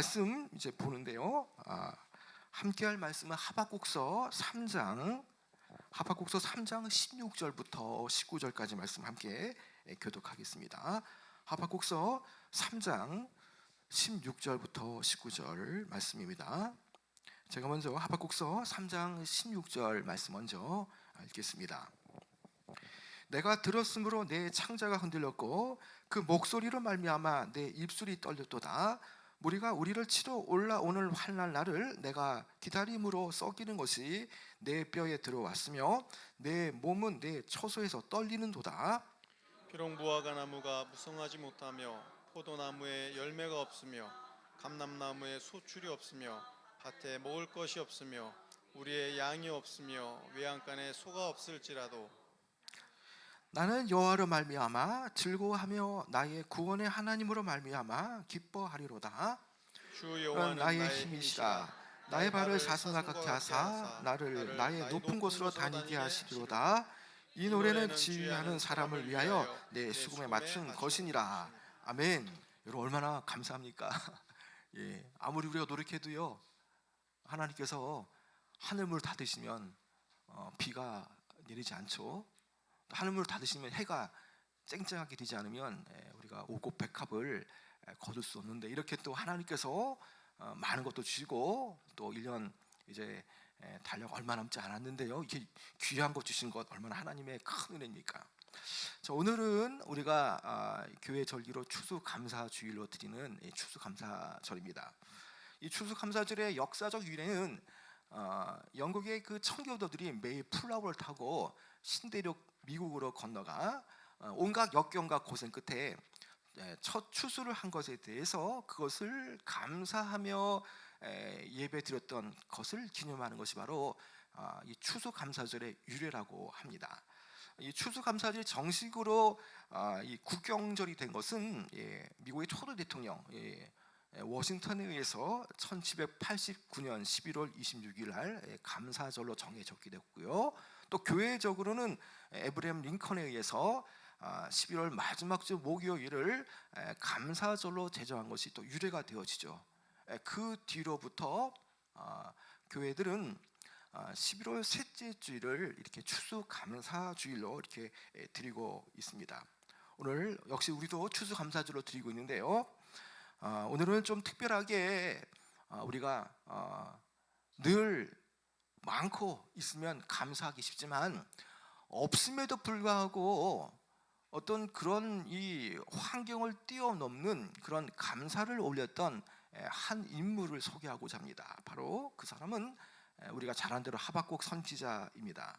말씀 이제 보는데요. 아, 함께할 말씀은 하박국서 3장 하박국서 3장 16절부터 19절까지 말씀 함께 예, 교독하겠습니다. 하박국서 3장 16절부터 19절 말씀입니다. 제가 먼저 하박국서 3장 16절 말씀 먼저 읽겠습니다. 내가 들었으므로 내 창자가 흔들렸고 그 목소리로 말미암아 내 입술이 떨렸도다. 우리가 우리를 치러 올라오는 환난 날을 내가 기다림으로 썩이는 것이 내 뼈에 들어왔으며 내 몸은 내 처소에서 떨리는도다. 비록 무화과 나무가 무성하지 못하며 포도나무에 열매가 없으며 감람나무에 소출이 없으며 밭에 먹을 것이 없으며 우리의 양이 없으며 외양간에 소가 없을지라도 나는 여호와로 말미암아 즐거워하며 나의 구원의 하나님으로 말미암아 기뻐하리로다. 주 여호와는 나의 힘이시라. 나의 발을 사슴과 같게 하사 나를 나의 높은 곳으로 다니게 하시리로다. 이 노래는 지휘하는 사람을 위하여 내 수금에 맞춘 것이니라. 아멘. 여러분 얼마나 감사합니까? 예 아무리 우리가 노력해도요 하나님께서 하늘물 닫으시면 어, 비가 내리지 않죠. 또 하늘물 닫으시면 해가 쨍쨍하게 되지 않으면 예, 우리가 오곡 백합을 에, 거둘 수 없는데 이렇게 또 하나님께서 어, 많은 것도 주시고 또 1년 이제 에, 달력 얼마 남지 않았는데요. 이렇게 귀한 것 주신 것 얼마나 하나님의 큰 은혜입니까? 자, 오늘은 우리가 아, 교회 절기로 추수감사 주일로 드리는 이 추수감사절입니다. 이 추수감사절의 역사적 유래는 어, 영국의 그 청교도들이 매일 플라워를 타고 신대륙 미국으로 건너가 어, 온갖 역경과 고생 끝에 예, 첫 추수를 한 것에 대해서 그것을 감사하며 에, 예배 드렸던 것을 기념하는 것이 바로 아, 이 추수 감사절의 유래라고 합니다. 이 추수 감사절이 정식으로 아, 이 국경절이 된 것은 예, 미국의 초대 대통령 예, 예, 워싱턴에 의해서 1789년 11월 26일 날 예, 감사절로 정해졌게 됐고요. 또 교회적으로는 에브레임 링컨에 의해서 아, 11월 마지막 주 목요일을 에, 감사절로 제정한 것이 또 유래가 되어지죠. 에, 그 뒤로부터 아, 교회들은 아, 11월 셋째 주일을 이렇게 추수 감사 주일로 이렇게 에, 드리고 있습니다. 오늘 역시 우리도 추수 감사주로 드리고 있는데요. 아, 오늘은 좀 특별하게 아, 우리가 아, 늘 많고 있으면 감사하기 쉽지만 없음에도 불구하고 어떤 그런 이 환경을 뛰어넘는 그런 감사를 올렸던 에, 한 인물을 소개하고자 합니다. 바로 그 사람은 에, 우리가 잘 아는 대로 하박국 선지자입니다.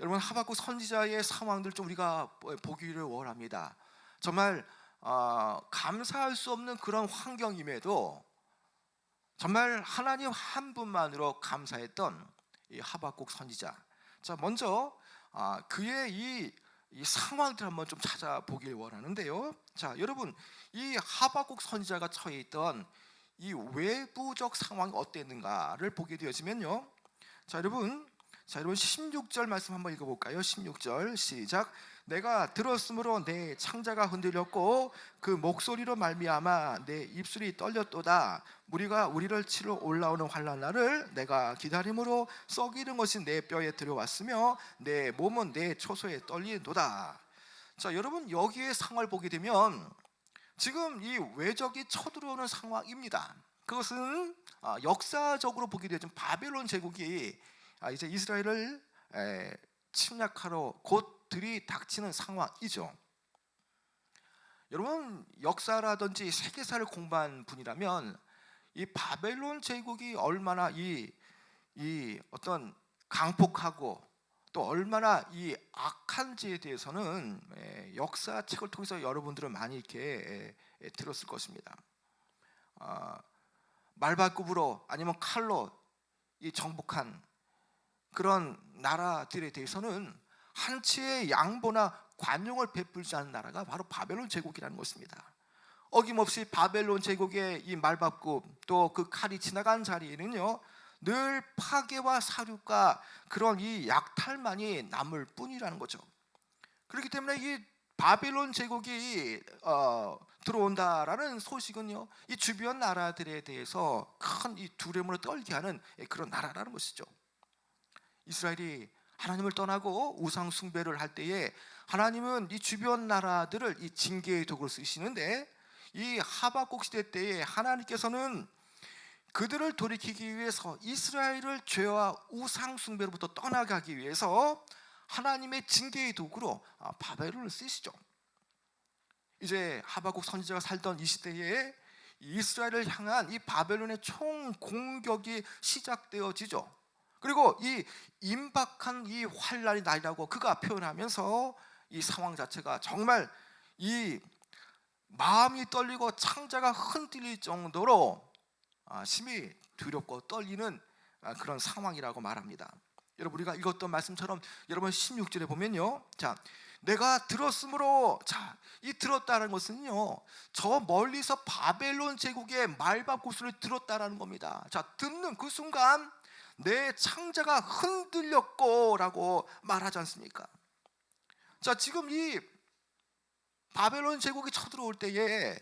여러분 하박국 선지자의 상황들 좀 우리가 보기를 원합니다. 정말 어, 감사할 수 없는 그런 환경임에도 정말 하나님 한 분만으로 감사했던 이 하박국 선지자. 자 먼저 아, 그의 이, 이 상황들 한번 좀 찾아보길 원하는데요. 자 여러분 이 하박국 선지자가 처해 있던 이 외부적 상황이 어땠는가를 보게 되어지면요. 자 여러분 자 여러분 16절 말씀 한번 읽어볼까요? 16절 시작. 내가 들었으므로 내 창자가 흔들렸고 그 목소리로 말미암아 내 입술이 떨렸도다. 우리가 우리를 치러 올라오는 환란 날을 내가 기다림으로 썩이는 것이 내 뼈에 들어왔으며 내 몸은 내 초소에 떨리도다. 자 여러분 여기에 상황을 보게 되면 지금 이 외적이 쳐들어오는 상황입니다. 그것은 아, 역사적으로 보게 되면 바벨론 제국이 아, 이제 이스라엘을 에, 침략하러 곧 들이닥치는 상황이죠. 여러분 역사라든지 세계사를 공부한 분이라면 이 바벨론 제국이 얼마나 이, 이 어떤 강폭하고 또 얼마나 이 악한지에 대해서는 에, 역사책을 통해서 여러분들은 많이 이렇게 에, 에, 들었을 것입니다. 아, 말발굽으로 아니면 칼로 이 정복한 그런 나라들에 대해서는 한치의 양보나 관용을 베풀지 않은 나라가 바로 바벨론 제국이라는 것입니다. 어김없이 바벨론 제국의 이 말밥굽 또 그 칼이 지나간 자리에는요 늘 파괴와 사륙과 그런 이 약탈만이 남을 뿐이라는 거죠. 그렇기 때문에 이 바벨론 제국이 어, 들어온다라는 소식은요. 이 주변 나라들에 대해서 큰 이 두려움으로 떨게 하는 그런 나라라는 것이죠. 이스라엘이 하나님을 떠나고 우상 숭배를 할 때에 하나님은 이 주변 나라들을 이 징계의 도구로 쓰시는데 이 하박국 시대 때에 하나님께서는 그들을 돌이키기 위해서 이스라엘을 죄와 우상 숭배로부터 떠나게 하기 위해서 하나님의 징계의 도구로 아, 바벨론을 쓰시죠. 이제 하박국 선지자가 살던 이 시대에 이스라엘을 향한 이 바벨론의 총 공격이 시작되어지죠. 그리고 이 임박한 이 환란이 날이라고 그가 표현하면서 이 상황 자체가 정말 이 마음이 떨리고 창자가 흔들릴 정도로 아, 심히 두렵고 떨리는 아, 그런 상황이라고 말합니다. 여러분 우리가 읽었던 말씀처럼 여러분 16절에 보면요. 자, 내가 들었으므로 자, 이 들었다는 것은요. 저 멀리서 바벨론 제국의 말밥 구슬을 들었다라는 겁니다. 자, 듣는 그 순간 내 창자가 흔들렸고라고 말하지 않습니까? 자, 지금 이 바벨론 제국이 쳐들어올 때에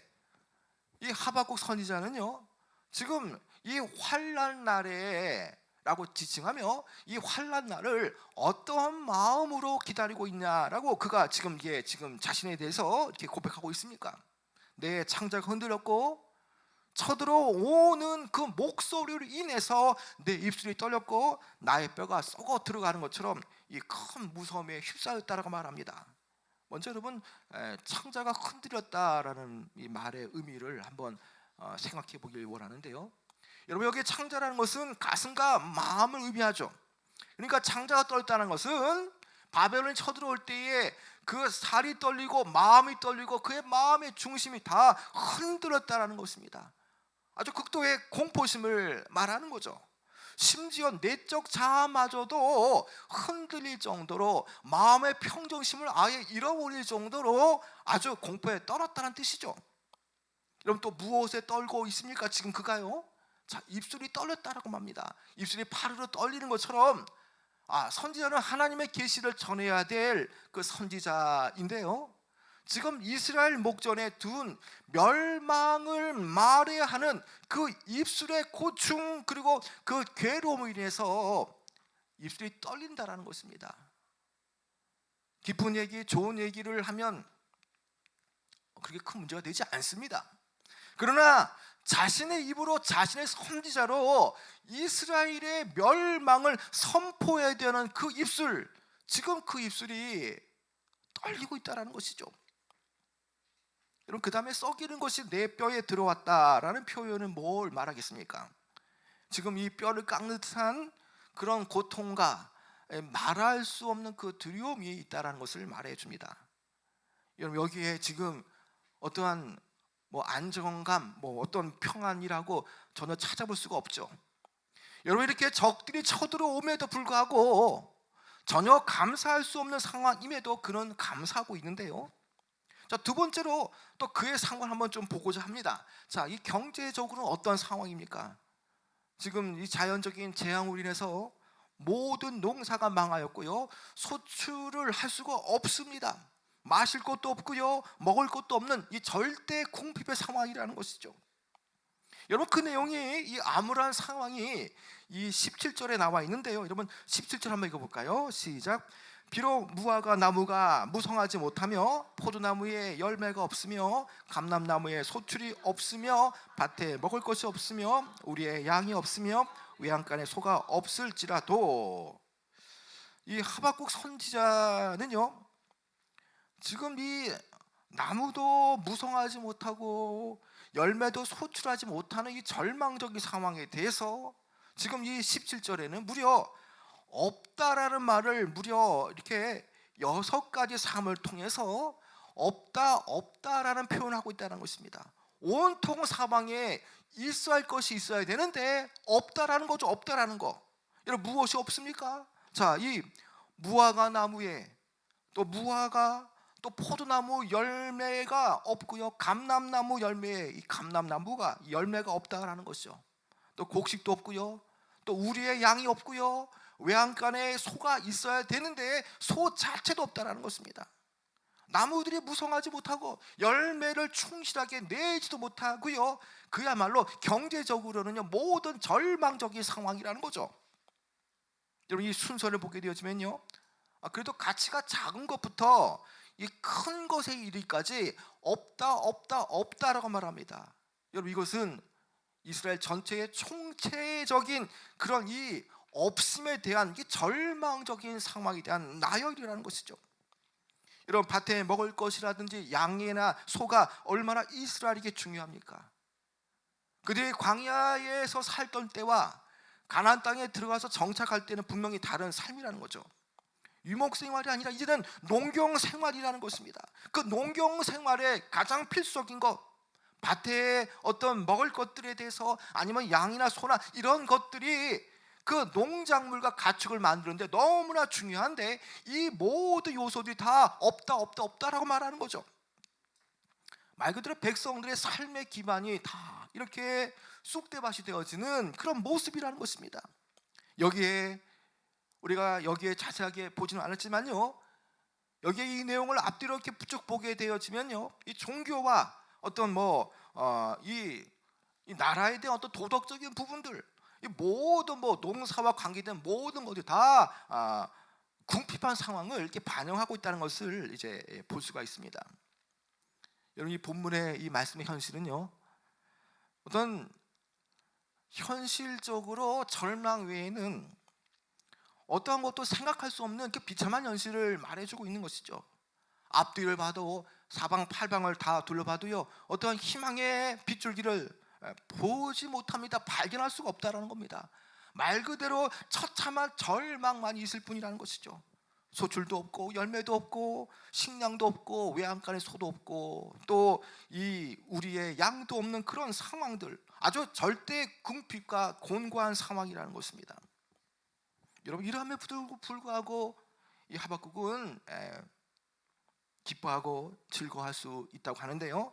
이 하박국 선지자는요. 지금 이 환란 날에라고 지칭하며 이 환란 날을 어떠한 마음으로 기다리고 있냐라고 그가 지금 이게 지금 자신에 대해서 이렇게 고백하고 있습니까? 내 창자가 흔들렸고 쳐들어오는 그 목소리로 인해서 내 입술이 떨렸고 나의 뼈가 썩어 들어가는 것처럼 이 큰 무서움에 휩싸였다라고 말합니다. 먼저 여러분 에, 창자가 흔들렸다라는 이 말의 의미를 한번 어, 생각해 보길 원하는데요. 여러분 여기 창자라는 것은 가슴과 마음을 의미하죠. 그러니까 창자가 떨다는 것은 바벨론이 쳐들어올 때에 그 살이 떨리고 마음이 떨리고 그의 마음의 중심이 다 흔들렸다라는 것입니다. 아주 극도의 공포심을 말하는 거죠. 심지어 내적 자아마저도 흔들릴 정도로 마음의 평정심을 아예 잃어버릴 정도로 아주 공포에 떨었다는 뜻이죠. 여러분 또 무엇에 떨고 있습니까? 지금 그가요? 자 입술이 떨렸다라고 말합니다. 입술이 파르르 떨리는 것처럼 아 선지자는 하나님의 계시를 전해야 될 그 선지자인데요. 지금 이스라엘 목전에 둔 멸망을 말해야 하는 그 입술의 고충 그리고 그 괴로움으로 인해서 입술이 떨린다라는 것입니다. 기쁜 얘기, 좋은 얘기를 하면 그렇게 큰 문제가 되지 않습니다. 그러나 자신의 입으로 자신의 선지자로 이스라엘의 멸망을 선포해야 되는 그 입술, 지금 그 입술이 떨리고 있다라는 것이죠. 여러분 그 다음에 썩이는 것이 내 뼈에 들어왔다라는 표현은 뭘 말하겠습니까? 지금 이 뼈를 깎는 듯한 그런 고통과 말할 수 없는 그 두려움이 있다라는 것을 말해 줍니다. 여러분 여기에 지금 어떠한 뭐 안정감, 뭐 어떤 평안이라고 전혀 찾아볼 수가 없죠. 여러분 이렇게 적들이 쳐들어옴에도 불구하고 전혀 감사할 수 없는 상황임에도 그는 감사하고 있는데요. 자, 두 번째로 또 그의 상황을 한번 좀 보고자 합니다. 자, 이 경제적으로는 어떤 상황입니까? 지금 이 자연적인 재앙으로 인해서 모든 농사가 망하였고요. 소출을 할 수가 없습니다. 마실 것도 없고요. 먹을 것도 없는 이 절대 궁핍의 상황이라는 것이죠. 여러분 그 내용이 이 암울한 상황이 이 17절에 나와 있는데요. 여러분 17절 한번 읽어 볼까요? 시작. 비록 무화과 나무가 무성하지 못하며 포도나무에 열매가 없으며 감람나무에 소출이 없으며 밭에 먹을 것이 없으며 우리의 양이 없으며 외양간에 소가 없을지라도 이 하박국 선지자는요 지금 이 나무도 무성하지 못하고 열매도 소출하지 못하는 이 절망적인 상황에 대해서 지금 이 17절에는 무려 없다라는 말을 무려 이렇게 여섯 가지 삶을 통해서 없다 없다라는 표현을 하고 있다는 것입니다. 온통 사방에 있어야 할 것이 있어야 되는데 없다라는 거죠. 없다라는 거. 여러분 무엇이 없습니까? 자, 이 무화과 나무에 또 무화과 또 포도나무 열매가 없고요. 감람나무 열매에 이 감람나무가 열매가 없다라는 것이죠. 또 곡식도 없고요. 또 우리의 양이 없고요. 외양간에 소가 있어야 되는데 소 자체도 없다라는 것입니다. 나무들이 무성하지 못하고 열매를 충실하게 내지도 못하고요. 그야말로 경제적으로는요 모든 절망적인 상황이라는 거죠. 여러분 이 순서를 보게 되어지면요, 아, 그래도 가치가 작은 것부터 이 큰 것에 이르기까지 없다 없다 없다라고 말합니다. 여러분 이것은 이스라엘 전체의 총체적인 그런 이 없음에 대한 이 절망적인 상황에 대한 나열이라는 것이죠. 여러분 밭에 먹을 것이라든지 양이나 소가 얼마나 이스라엘에게 중요합니까? 그들이 광야에서 살던 때와 가나안 땅에 들어가서 정착할 때는 분명히 다른 삶이라는 거죠. 유목 생활이 아니라 이제는 농경 생활이라는 것입니다. 그 농경 생활의 가장 필수적인 것 밭에 어떤 먹을 것들에 대해서 아니면 양이나 소나 이런 것들이 그 농작물과 가축을 만드는데 너무나 중요한데 이 모든 요소들이 다 없다 없다 없다라고 말하는 거죠. 말 그대로 백성들의 삶의 기반이 다 이렇게 쑥대밭이 되어지는 그런 모습이라는 것입니다. 여기에 우리가 여기에 자세하게 보지는 않았지만요. 여기에 이 내용을 앞뒤로 이렇게 쭉 보게 되어지면요. 이 종교와 어떤 뭐이 이 나라에 대한 어떤 도덕적인 부분들, 이 모든 뭐 농사와 관계된 모든 것들이 다 아, 궁핍한 상황을 이렇게 반영하고 있다는 것을 이제 볼 수가 있습니다. 여러분 이 본문의 이 말씀의 현실은요. 어떤 현실적으로 절망 외에는 어떠한 것도 생각할 수 없는 그 비참한 현실을 말해주고 있는 것이죠. 앞뒤를 봐도 사방 팔방을 다 둘러봐도요 어떠한 희망의 빗줄기를 에, 보지 못합니다. 발견할 수가 없다라는 겁니다. 말 그대로 처참한 절망만 있을 뿐이라는 것이죠. 소출도 없고 열매도 없고 식량도 없고 외양간에 소도 없고 또 이 우리의 양도 없는 그런 상황들 아주 절대 궁핍과 곤고한 상황이라는 것입니다. 여러분 이러함에 불구하고 이 하박국은 에, 기뻐하고 즐거워할 수 있다고 하는데요.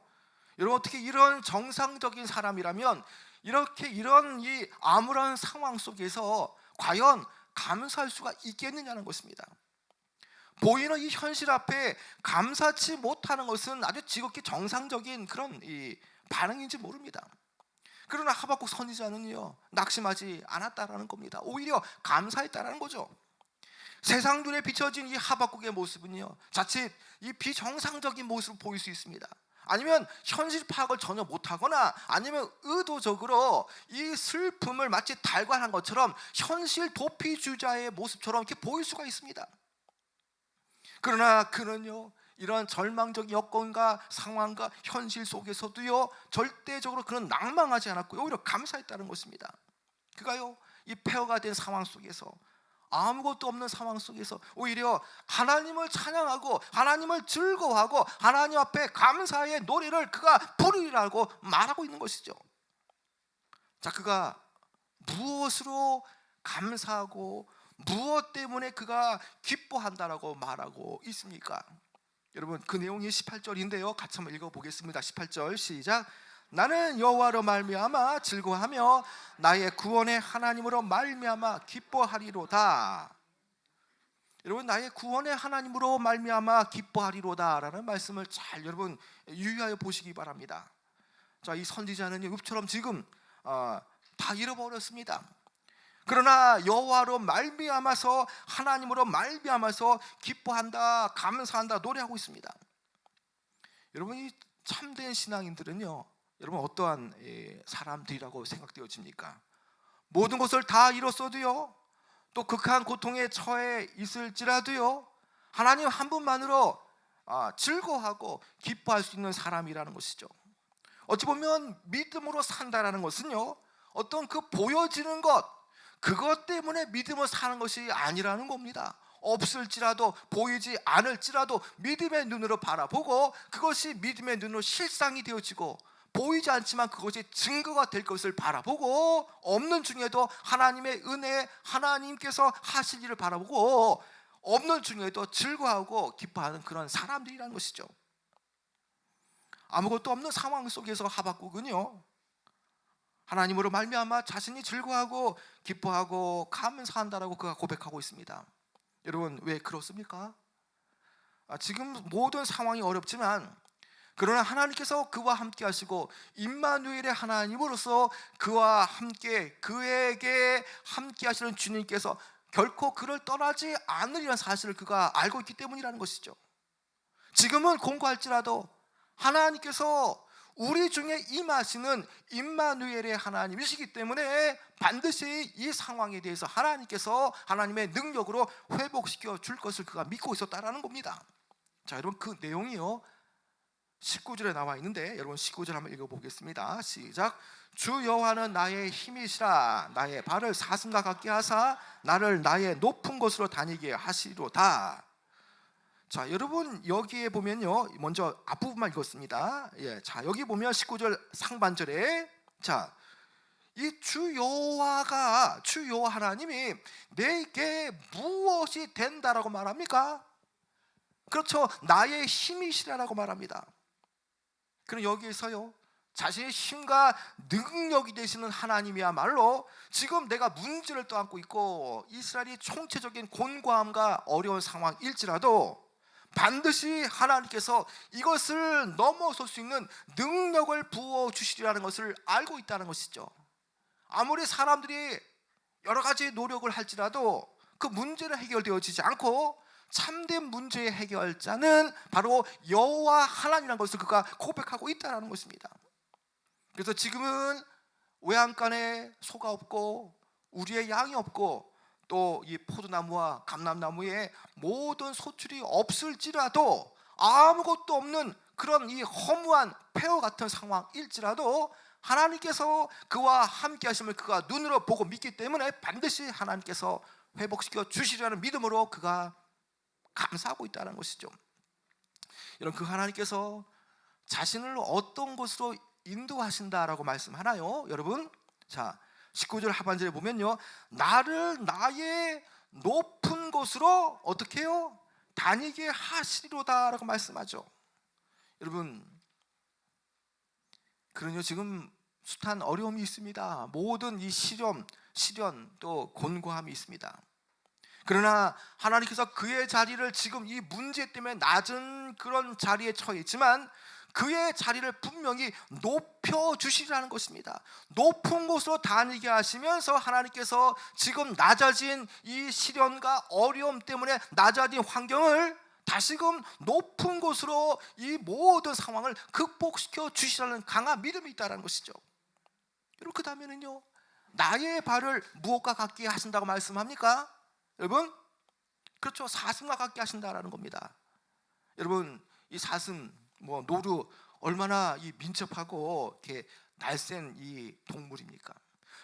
여러분 어떻게 이런 정상적인 사람이라면 이렇게 이런 이 아무런 상황 속에서 과연 감사할 수가 있겠느냐는 것입니다. 보이는 이 현실 앞에 감사치 못하는 것은 아주 지극히 정상적인 그런 이 반응인지 모릅니다. 그러나 하박국 선지자는요 낙심하지 않았다라는 겁니다. 오히려 감사했다라는 거죠. 세상 눈에 비춰진 이 하박국의 모습은요 자칫 이 비정상적인 모습을 보일 수 있습니다. 아니면 현실 파악을 전혀 못하거나 아니면 의도적으로 이 슬픔을 마치 달관한 것처럼 현실 도피주자의 모습처럼 이렇게 보일 수가 있습니다. 그러나 그는요 이런 절망적 여건과 상황과 현실 속에서도요 절대적으로 그는 낭망하지 않았고 오히려 감사했다는 것입니다. 그가요 이 폐허가 된 상황 속에서 아무것도 없는 상황 속에서 오히려 하나님을 찬양하고 하나님을 즐거워하고 하나님 앞에 감사의 노래를 그가 부르리라고 말하고 있는 것이죠. 자, 그가 무엇으로 감사하고 무엇 때문에 그가 기뻐한다라고 말하고 있습니까? 여러분 그 내용이 18절인데요. 같이 한번 읽어 보겠습니다. 18절 시작. 나는 여호와로 말미암아 즐거워하며 나의 구원의 하나님으로 말미암아 기뻐하리로다. 여러분 나의 구원의 하나님으로 말미암아 기뻐하리로다라는 말씀을 잘 여러분 유의하여 보시기 바랍니다. 자, 이 선지자는 읍처럼 지금 어, 다 잃어버렸습니다. 그러나 여호와로 말미암아서 하나님으로 말미암아서 기뻐한다, 감사한다, 노래하고 있습니다. 여러분 이 참된 신앙인들은요. 여러분 어떠한 예, 사람들이라고 생각되어집니까? 모든 것을 다 잃었어도요. 또 극한 고통에 처해 있을지라도요. 하나님 한 분만으로 아, 즐거워하고 기뻐할 수 있는 사람이라는 것이죠. 어찌 보면 믿음으로 산다라는 것은요. 어떤 그 보여지는 것 그것 때문에 믿음을 사는 것이 아니라는 겁니다. 없을지라도 보이지 않을지라도 믿음의 눈으로 바라보고 그것이 믿음의 눈으로 실상이 되어지고 보이지 않지만 그것이 증거가 될 것을 바라보고 없는 중에도 하나님의 은혜 하나님께서 하실 일을 바라보고 없는 중에도 즐거워하고 기뻐하는 그런 사람들이라는 것이죠. 아무것도 없는 상황 속에서 하박국은요 하나님으로 말미암아 자신이 즐거워하고 기뻐하고 감사한다라고 그가 고백하고 있습니다. 여러분 왜 그렇습니까? 아, 지금 모든 상황이 어렵지만 그러나 하나님께서 그와 함께 하시고 임마누엘의 하나님으로서 그와 함께 그에게 함께 하시는 주님께서 결코 그를 떠나지 않으리라는 사실을 그가 알고 있기 때문이라는 것이죠. 지금은 공고할지라도 하나님께서 우리 중에 임하시는 임마누엘의 하나님이시기 때문에 반드시 이 상황에 대해서 하나님께서 하나님의 능력으로 회복시켜 줄 것을 그가 믿고 있었다라는 겁니다. 자, 여러분 그 내용이요. 19절에 나와 있는데 여러분 19절 한번 읽어 보겠습니다. 시작. 주 여호와는 나의 힘이시라 나의 발을 사슴과 같게 하사 나를 나의 높은 곳으로 다니게 하시리로다. 자, 여러분 여기에 보면요. 먼저 앞부분만 읽었습니다. 예. 자, 여기 보면 19절 상반절에 자, 이 주 여호와가 주 여호와 하나님이 내게 무엇이 된다라고 말합니까? 그렇죠. 나의 힘이시라라고 말합니다. 그럼 여기에서요. 자신의 힘과 능력이 되시는 하나님이야말로 지금 내가 문제를 떠안고 있고 이스라엘이 총체적인 곤고함과 어려운 상황일지라도 반드시 하나님께서 이것을 넘어설 수 있는 능력을 부어 주시리라는 것을 알고 있다는 것이죠. 아무리 사람들이 여러 가지 노력을 할지라도 그 문제는 해결되어지지 않고 참된 문제의 해결자는 바로 여호와 하나님이라는 것을 그가 고백하고 있다는 것입니다. 그래서 지금은 외양간에 소가 없고 우리의 양이 없고 또 이 포도나무와 감람나무에 모든 소출이 없을지라도 아무것도 없는 그런 이 허무한 폐허 같은 상황일지라도 하나님께서 그와 함께 하심을 그가 눈으로 보고 믿기 때문에 반드시 하나님께서 회복시켜 주시리라는 믿음으로 그가 감사하고 있다는 것이죠. 여러분 그 하나님께서 자신을 어떤 곳으로 인도하신다라고 말씀하나요? 여러분 자 19절 하반절에 보면요 나를 나의 높은 곳으로 어떻게 해요? 다니게 하시리로다라고 말씀하죠. 여러분 그러요 지금 숱한 어려움이 있습니다. 모든 이 시련, 시련 또 곤고함이 있습니다. 그러나 하나님께서 그의 자리를 지금 이 문제 때문에 낮은 그런 자리에 처해 있지만 그의 자리를 분명히 높여 주시라는 것입니다. 높은 곳으로 다니게 하시면서 하나님께서 지금 낮아진 이 시련과 어려움 때문에 낮아진 환경을 다시금 높은 곳으로 이 모든 상황을 극복시켜 주시라는 강한 믿음이 있다는 것이죠. 그 다음에는요 나의 발을 무엇과 같게 하신다고 말씀합니까? 여러분 그렇죠 사슴과 같게 하신다라는 겁니다. 여러분 이 사슴 뭐 노루 얼마나 이 민첩하고 이렇게 날쌘 이 동물입니까?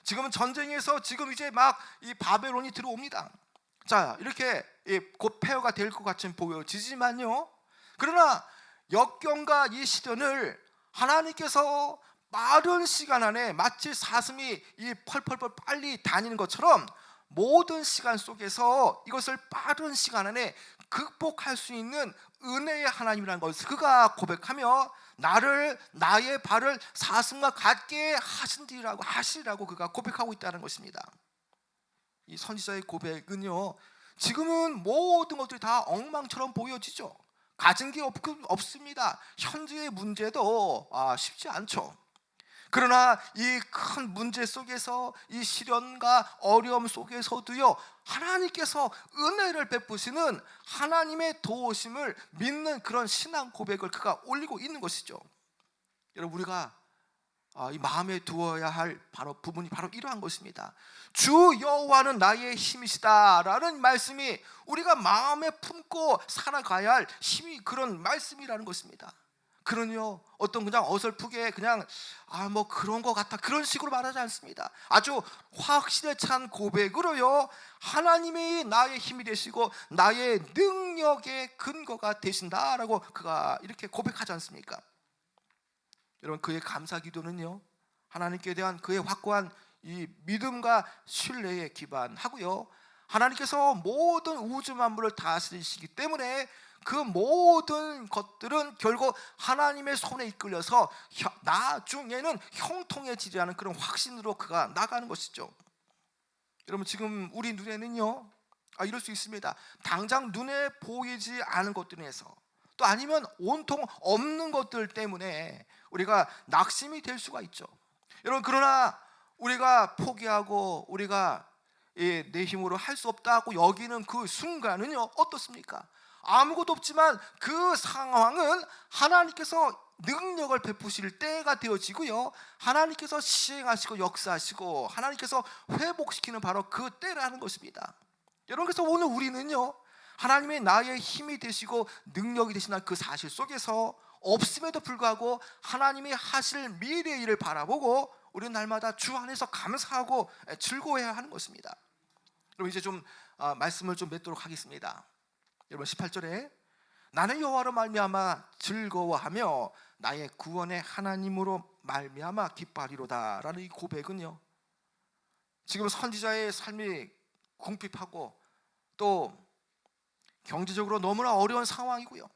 지금은 전쟁에서 지금 이제 막 이 바벨론이 들어옵니다. 자 이렇게 이곧 폐허가 될 것 같이 보여지지만요. 그러나 역경과 이 시련을 하나님께서 빠른 시간 안에 마치 사슴이 이 펄펄펄 빨리 다니는 것처럼 모든 시간 속에서 이것을 빠른 시간 안에 극복할 수 있는 은혜의 하나님이라는 것을 그가 고백하며 나를 나의 발을 사슴과 같게 하신디라고 하시라고 그가 고백하고 있다는 것입니다. 이 선지자의 고백은요. 지금은 모든 것들이 다 엉망처럼 보여지죠. 가진 게 없, 없습니다. 현재의 문제도 아, 쉽지 않죠. 그러나 이 큰 문제 속에서 이 시련과 어려움 속에서도요 하나님께서 은혜를 베푸시는 하나님의 도우심을 믿는 그런 신앙 고백을 그가 올리고 있는 것이죠. 여러분 우리가 아, 이 마음에 두어야 할 바로 부분이 바로 이러한 것입니다. 주 여호와는 나의 힘이시다라는 말씀이 우리가 마음에 품고 살아가야 할 힘이 그런 말씀이라는 것입니다. 그러요. 어떤 그냥 어설프게 그냥 아 뭐 그런 것 같아. 그런 식으로 말하지 않습니다. 아주 확신에 찬 고백으로요. 하나님이 나의 힘이 되시고 나의 능력의 근거가 되신다라고 그가 이렇게 고백하지 않습니까? 여러분 그의 감사 기도는요. 하나님께 대한 그의 확고한 이 믿음과 신뢰에 기반하고요. 하나님께서 모든 우주 만물을 다스리시기 때문에 그 모든 것들은 결국 하나님의 손에 이끌려서 혀- 나중에는 형통해지리라는 그런 확신으로 그가 나가는 것이죠. 여러분 지금 우리 눈에는요 아, 이럴 수 있습니다. 당장 눈에 보이지 않은 것들에서 또 아니면 온통 없는 것들 때문에 우리가 낙심이 될 수가 있죠. 여러분 그러나 우리가 포기하고 우리가 예, 내 힘으로 할 수 없다고 여기는 그 순간은요 어떻습니까? 아무것도 없지만 그 상황은 하나님께서 능력을 베푸실 때가 되어지고요. 하나님께서 시행하시고 역사하시고 하나님께서 회복시키는 바로 그 때라는 것입니다. 여러분 그래서 오늘 우리는요 하나님의 나의 힘이 되시고 능력이 되시는 그 사실 속에서 없음에도 불구하고 하나님이 하실 미래의 일을 바라보고 우리는 날마다 주 안에서 감사하고 즐거워해야 하는 것입니다. 그럼 이제 좀 아, 말씀을 좀 맺도록 하겠습니다. 여러분 18절에 나는 여호와로 말미암아 즐거워하며 나의 구원의 하나님으로 말미암아 기뻐하리로다라는 이 고백은요. 지금 선지자의 삶이 궁핍하고 또 경제적으로 너무나 어려운 상황이고요.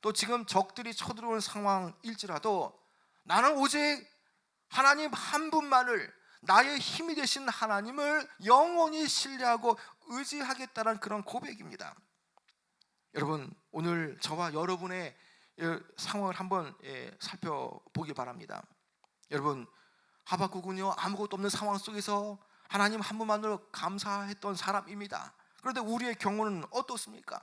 또 지금 적들이 쳐들어오는 상황일지라도 나는 오직 하나님 한 분만을 나의 힘이 되신 하나님을 영원히 신뢰하고 의지하겠다는 그런 고백입니다. 여러분 오늘 저와 여러분의 이 상황을 한번 예, 살펴보기 바랍니다. 여러분 하박국은요 아무것도 없는 상황 속에서 하나님 한 분만으로 감사했던 사람입니다. 그런데 우리의 경우는 어떻습니까?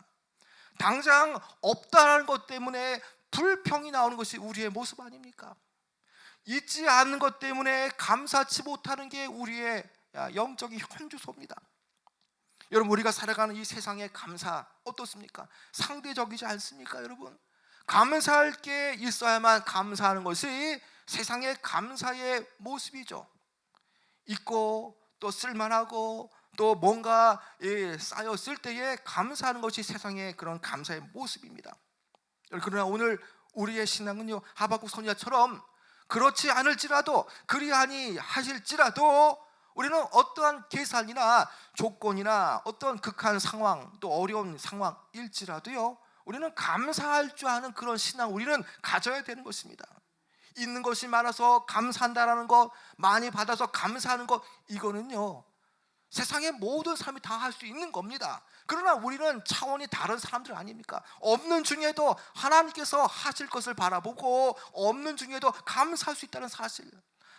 당장 없다는 것 때문에 불평이 나오는 것이 우리의 모습 아닙니까? 있지 않는 것 때문에 감사치 못하는 게 우리의 영적인 현주소입니다. 여러분 우리가 살아가는 이 세상의 감사 어떻습니까? 상대적이지 않습니까, 여러분? 감사할 게 있어야만 감사하는 것이 세상의 감사의 모습이죠. 있고 또 쓸만하고 또 뭔가 예, 쌓였을 때에 감사하는 것이 세상의 그런 감사의 모습입니다. 그러나 오늘 우리의 신앙은요 하박국 선지자처럼 그렇지 않을지라도 그리하니 하실지라도 우리는 어떠한 계산이나 조건이나 어떤 극한 상황 또 어려운 상황일지라도요 우리는 감사할 줄 아는 그런 신앙 우리는 가져야 되는 것입니다. 있는 것이 많아서 감사한다라는 것, 많이 받아서 감사하는 것 이거는요 세상의 모든 사람이 다 할 수 있는 겁니다. 그러나 우리는 차원이 다른 사람들 아닙니까? 없는 중에도 하나님께서 하실 것을 바라보고 없는 중에도 감사할 수 있다는 사실.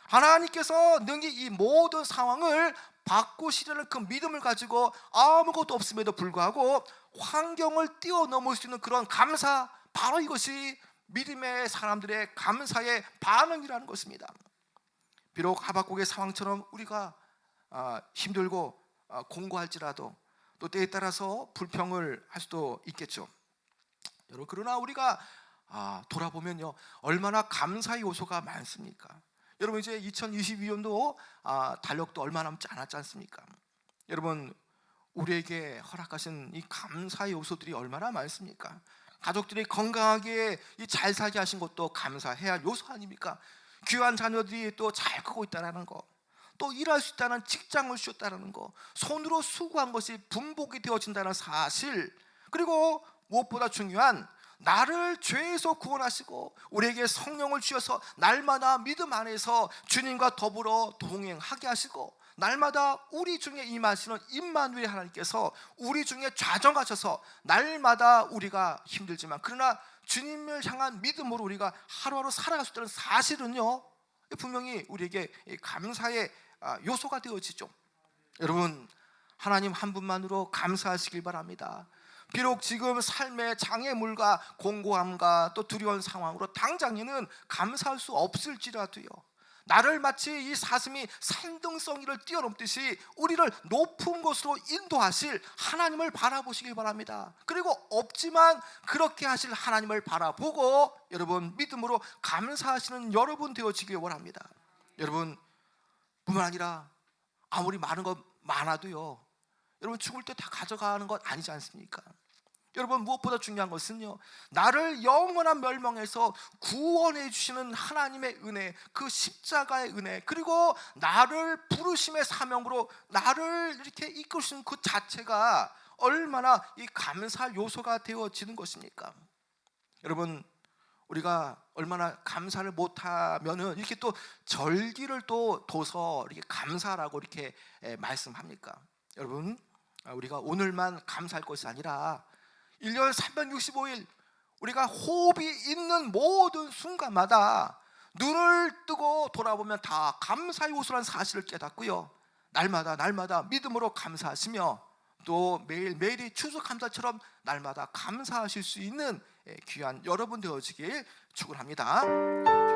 하나님께서 능히 이 모든 상황을 바꾸시려는 그 믿음을 가지고 아무것도 없음에도 불구하고 환경을 뛰어넘을 수 있는 그런 감사 바로 이것이 믿음의 사람들의 감사의 반응이라는 것입니다. 비록 하박국의 상황처럼 우리가 아, 힘들고 아, 공고할지라도 또 때에 따라서 불평을 할 수도 있겠죠. 여러분 그러나 우리가 아, 돌아보면요 얼마나 감사의 요소가 많습니까? 여러분 이제 2022년도 달력도 얼마 남지 않았지 않습니까? 여러분 우리에게 허락하신 이 감사의 요소들이 얼마나 많습니까? 가족들이 건강하게 잘 살게 하신 것도 감사해야 할 요소 아닙니까? 귀한 자녀들이 또 잘 크고 있다는 거. 또 일할 수 있다는 직장을 주셨다는 거, 손으로 수고한 것이 분복이 되어진다는 사실, 그리고 무엇보다 중요한 나를 죄에서 구원하시고 우리에게 성령을 주셔서 날마다 믿음 안에서 주님과 더불어 동행하게 하시고 날마다 우리 중에 임하시는 임마누엘 하나님께서 우리 중에 좌정하셔서 날마다 우리가 힘들지만 그러나 주님을 향한 믿음으로 우리가 하루하루 살아갈 수 있다는 사실은요 분명히 우리에게 감사의 아, 요소가 되어지죠. 여러분 하나님 한 분만으로 감사하시길 바랍니다. 비록 지금 삶의 장애물과 공고함과 또 두려운 상황으로 당장에는 감사할 수 없을지라도요. 나를 마치 이 사슴이 산등성이를 뛰어넘듯이 우리를 높은 곳으로 인도하실 하나님을 바라보시길 바랍니다. 그리고 없지만 그렇게 하실 하나님을 바라보고 여러분 믿음으로 감사하시는 여러분 되어지길 원합니다. 여러분 뿐만 아니라 아무리 많은 것 많아도요. 여러분 죽을 때 다 가져가는 것 아니지 않습니까? 여러분 무엇보다 중요한 것은요. 나를 영원한 멸망에서 구원해 주시는 하나님의 은혜, 그 십자가의 은혜, 그리고 나를 부르심의 사명으로 나를 이렇게 이끄시는 그 자체가 얼마나 이 감사 요소가 되어지는 것입니까? 여러분 우리가 얼마나 감사를 못하면은 이렇게 또 절기를 또 둬서 이렇게 감사라고 이렇게 말씀합니까? 여러분 아, 우리가 오늘만 감사할 것이 아니라 1년 365일 우리가 호흡이 있는 모든 순간마다 눈을 뜨고 돌아보면 다 감사의 호수라는 사실을 깨닫고요. 날마다 날마다 믿음으로 감사하시며 또 매일 매일이 추수 감사처럼 날마다 감사하실 수 있는 예, 귀한 여러분 되어지길 축원합니다.